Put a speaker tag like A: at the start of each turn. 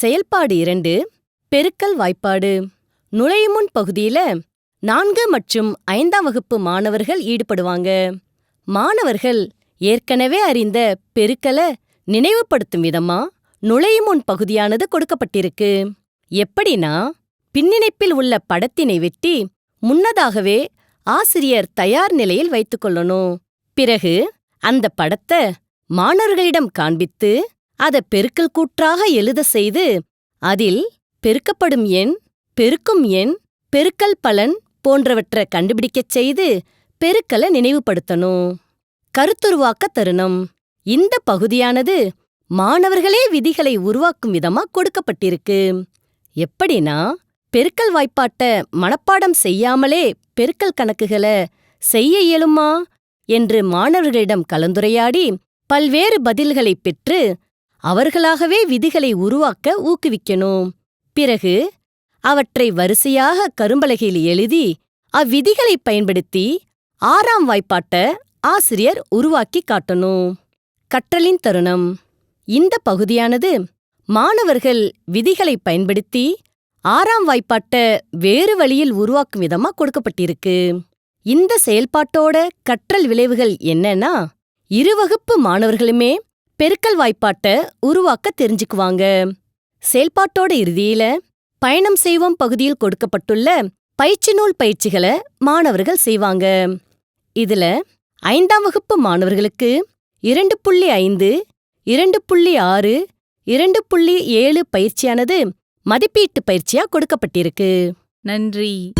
A: செயல்பாடு இரண்டு பெருக்கல் வாய்ப்பாடு. நுழையுமுன் பகுதியில நான்கு மற்றும் ஐந்தாம் வகுப்பு மாணவர்கள் ஈடுபடுவாங்க. மாணவர்கள் ஏற்கனவே அறிந்த பெருக்கல நினைவுபடுத்தும் விதமா நுழையுமுன் பகுதியானது கொடுக்கப்பட்டிருக்கு. எப்படின்னா பின்னிணைப்பில் உள்ள படத்தினை வெட்டி முன்னதாகவே ஆசிரியர் தயார் நிலையில் வைத்துக்கொள்ளணும் பிறகு அந்த படத்தை மாணவர்களிடம் காண்பித்து அதை பெருக்கல் கூற்றாக எழுத செய்து அதில் பெருக்கப்படும் எண் பெருக்கும் எண் பெருக்கல் பலன் போன்றவற்றை கண்டுபிடிக்கச் செய்து பெருக்கலை நினைவுபடுத்தணும். கருத்துருவாக்க தருணம். இந்த பகுதியானது மாணவர்களே விதிகளை உருவாக்கும் விதமா கொடுக்கப்பட்டிருக்கு. எப்படின்னா பெருக்கல் வாய்ப்பாட்ட மனப்பாடம் செய்யாமலே பெருக்கல் கணக்குகளை செய்ய இயலுமா? என்று மாணவர்களிடம் கலந்துரையாடி பல்வேறு பதில்களை பெற்று அவர்களாகவே விதிகளை உருவாக்க ஊக்குவிக்கணும். பிறகு அவற்றை வரிசையாக கரும்பலகையில் எழுதி அவ்விதிகளை பயன்படுத்தி ஆறாம் வாய்ப்பாட்ட ஆசிரியர் உருவாக்கி காட்டணும். கற்றலின் தருணம். இந்த பகுதியானது மாணவர்கள் விதிகளை பயன்படுத்தி ஆறாம் வாய்ப்பாட்ட வேறு வழியில் உருவாக்கும் விதமா கொடுக்கப்பட்டிருக்கு. இந்த செயல்பாட்டோட கற்றல் விளைவுகள் என்னன்னா இருவகுப்பு மாணவர்களுமே பெருக்கல் வாய்ப்பாட்ட உருவாக்க தெரிஞ்சுக்குவாங்க. செயல்பாட்டோட இறுதியில பயணம் செய்வோம் பகுதியில் கொடுக்கப்பட்டுள்ள பயிற்சி நூல் பயிற்சிகளை மாணவர்கள் செய்வாங்க. இதுல ஐந்தாம் வகுப்பு மாணவர்களுக்கு இரண்டு புள்ளி ஐந்து இரண்டு புள்ளி ஆறு இரண்டு புள்ளி ஏழு பயிற்சியானது மதிப்பீட்டு பயிற்சியா கொடுக்கப்பட்டிருக்கு.
B: நன்றி.